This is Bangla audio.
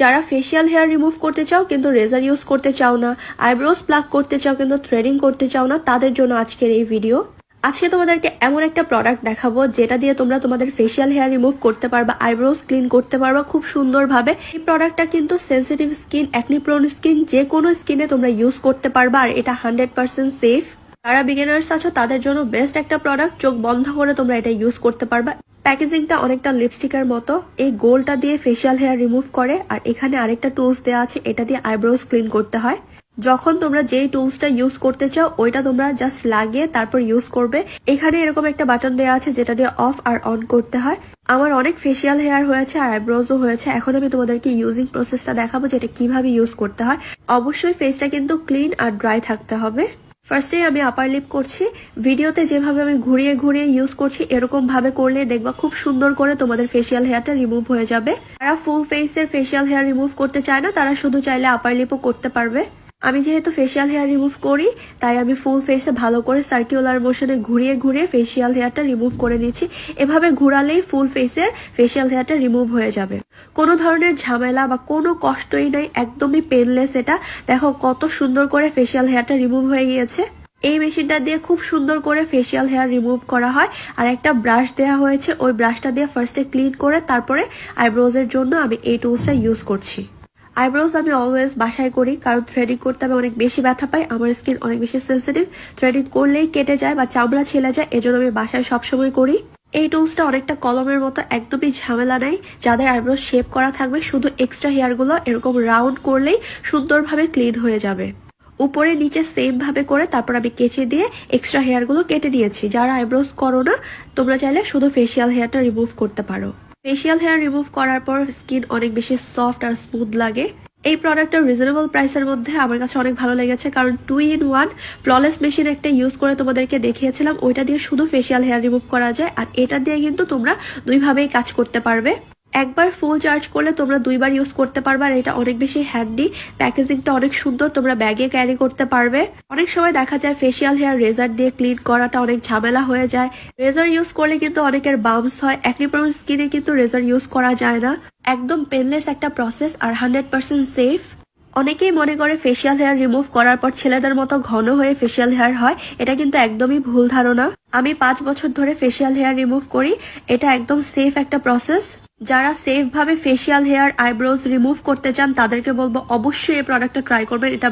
যারা ফেসিয়াল হেয়ার রিমুভ করতে চাও কিন্তু রেজার ইউজ করতে চাও না আইব্রোস প্লাক করতে চাও কিন্তু থ্রেডিং করতে চাও না, তাদের জন্য আজকের এই ভিডিও আজকে তোমাদেরকে এমন একটা প্রোডাক্ট দেখাবো যেটা দিয়ে তোমরা তোমাদের ফেসিয়াল হেয়ার রিমুভ করতে পারবা আইব্রোস ক্লিন করতে পারবা খুব সুন্দরভাবে। এই প্রোডাক্টটা কিন্তু সেন্সিটিভ স্কিন অ্যাকনিপ্রোন স্কিন যে কোনো স্কিনে তোমরা ইউজ করতে পারবা আর এটা হান্ড্রেড পার্সেন্ট সেফ যারা বিগিনার্স আছো, তাদের জন্য বেস্ট একটা প্রোডাক্ট চোখ বন্ধ করে তোমরা এটা ইউজ করতে পারবা। প্যাকেজিংটা অনেকটা লিপস্টিকের মতো। এই গোলটা দিয়ে ফেসিয়াল হেয়ার রিমুভ করে, আর এখানে আরেকটা টুলস দেওয়া আছে, এটা দিয়ে আইব্রোজ ক্লিন করতে হয়। যখন তোমরা যেই টুলসটা ইউজ করতে চাও, ওইটা তোমরা জাস্ট লাগিয়ে তারপর ইউজ করবে। এখানে এরকম একটা বাটন দেওয়া আছে, যেটা দিয়ে অফ আর অন করতে হয়। আমার অনেক ফেসিয়াল হেয়ার হয়েছে, আর আইব্রোজও হয়েছে। এখন আমি তোমাদেরকে ইউজিং প্রসেসটা দেখাবো, যেটা কীভাবে ইউজ করতে হয়। অবশ্যই ফেসটা কিন্তু ক্লিন আর ড্রাই থাকতে হবে। ফার্স্টেই আমি আপার লিপ করছি। ভিডিওতে যেভাবে আমি ঘুরিয়ে ঘুরিয়ে ইউজ করছি, এরকম ভাবে করলে দেখবা খুব সুন্দর করে তোমাদের ফেসিয়াল হেয়ারটা রিমুভ হয়ে যাবে। যারা ফুল ফেসের ফেসিয়াল হেয়ার রিমুভ করতে চায় না, তারা শুধু চাইলে আপার লিপও করতে পারবে। আমি যেহেতু ফেসিয়াল হেয়ার রিমুভ করি, তাই আমি ফুল ফেসে ভালো করে সার্কুলার মোশনে ঘুরিয়ে ঘুরিয়ে ফেসিয়াল হেয়ারটা রিমুভ করে নিচ্ছি এভাবে ঘুরালেই ফুল ফেসের ফেসিয়াল হেয়ারটা রিমুভ হয়ে যাবে। কোনো ধরনের ঝামেলা বা কোনো কষ্টই নাই, একদমই পেনলেস এটা। দেখো কত সুন্দর করে ফেসিয়াল হেয়ারটা রিমুভ হয়ে গিয়েছে। এই মেশিনটা দিয়ে খুব সুন্দর করে ফেসিয়াল হেয়ার রিমুভ করা হয়। আর একটা ব্রাশ দেওয়া হয়েছে, ওই ব্রাশটা দিয়ে ফার্স্টে ক্লিন করে তারপরে আইব্রোজের জন্য আমি এই টুলসটা ইউজ করছি। আইব্রোজ আমি অলওয়েজ বাসায় করি, কারণ থ্রেডিং করতে আমি অনেক বেশি ব্যথা পাই, আমার স্কিন অনেক বেশি সেন্সিটিভ থ্রেডিং করলেই কেটে যায় বা চামড়া ছেলে যায়, এজন্য আমি বাসায় সবসময় করি। এই টুলসটা অনেকটা কলমের মতো, একদমই ঝামেলা নেই, যাদের আইব্রো শেপ করা থাকবে, শুধু এক্সট্রা হেয়ারগুলো এরকম রাউন্ড করলেই সুন্দরভাবে ক্লিন হয়ে যাবে। উপরে নিচে সেম ভাবে করে তারপর আমি কেচে দিয়ে এক্সট্রা হেয়ারগুলো কেটে নিয়েছি। যারা আইব্রোজ করো না, তোমরা চাইলে শুধু ফেসিয়াল হেয়ারটা রিমুভ করতে পারো। ফেসিয়াল হেয়ার রিমুভ করার পর স্কিন অনেক বেশি সফট আর স্মুথ লাগে। এই প্রোডাক্টটা রিজনেবল প্রাইসের মধ্যে আমার কাছে অনেক ভালো লেগেছে, কারণ two in one flawless machine একটা ইউজ করে তোমাদেরকে দেখিয়েছিলাম, ওইটা দিয়ে শুধু ফেসিয়াল হেয়ার রিমুভ করা যায়, আর এটা দিয়ে কিন্তু তোমরা দুইভাবেই কাজ করতে পারবে। একবার ফুল চার্জ করলে তোমরা দুইবার ইউজ করতে পারবে আর এটা অনেক বেশি হ্যান্ডি প্যাকেজিংটা অনেক সুন্দর, তোমরা ব্যাগে ক্যারি করতে পারবে। অনেক সময় দেখা যায় ফেসিয়াল হেয়ার রেজার দিয়ে ক্লিন করাটা অনেক ঝামেলা হয়ে যায়। রেজার ইউজ করলে কিন্তু অনেকের বামস হয় অ্যাকনিপ্রোন স্কিনে কিন্তু রেজার ইউজ করা যায় না। একদম পেনলেস একটা প্রসেস আর হান্ড্রেড পার্সেন্ট সেফ অনেকেই মনে করে ফেসিয়াল হেয়ার রিমুভ করার পর ছেলেদের মতো ঘন হয়ে ফেসিয়াল হেয়ার হয়, এটা কিন্তু একদমই ভুল ধারণা। আমি পাঁচ বছর ধরে ফেসিয়াল হেয়ার রিমুভ করি, এটা একদম সেফ একটা প্রসেস যারা সেফভাবে ফেসিয়াল হেয়ার আইব্রোজ রিমুভ করতে চান, তাদেরকে বলব অবশ্যই এই প্রোডাক্টটা ট্রাই করবেন। এটা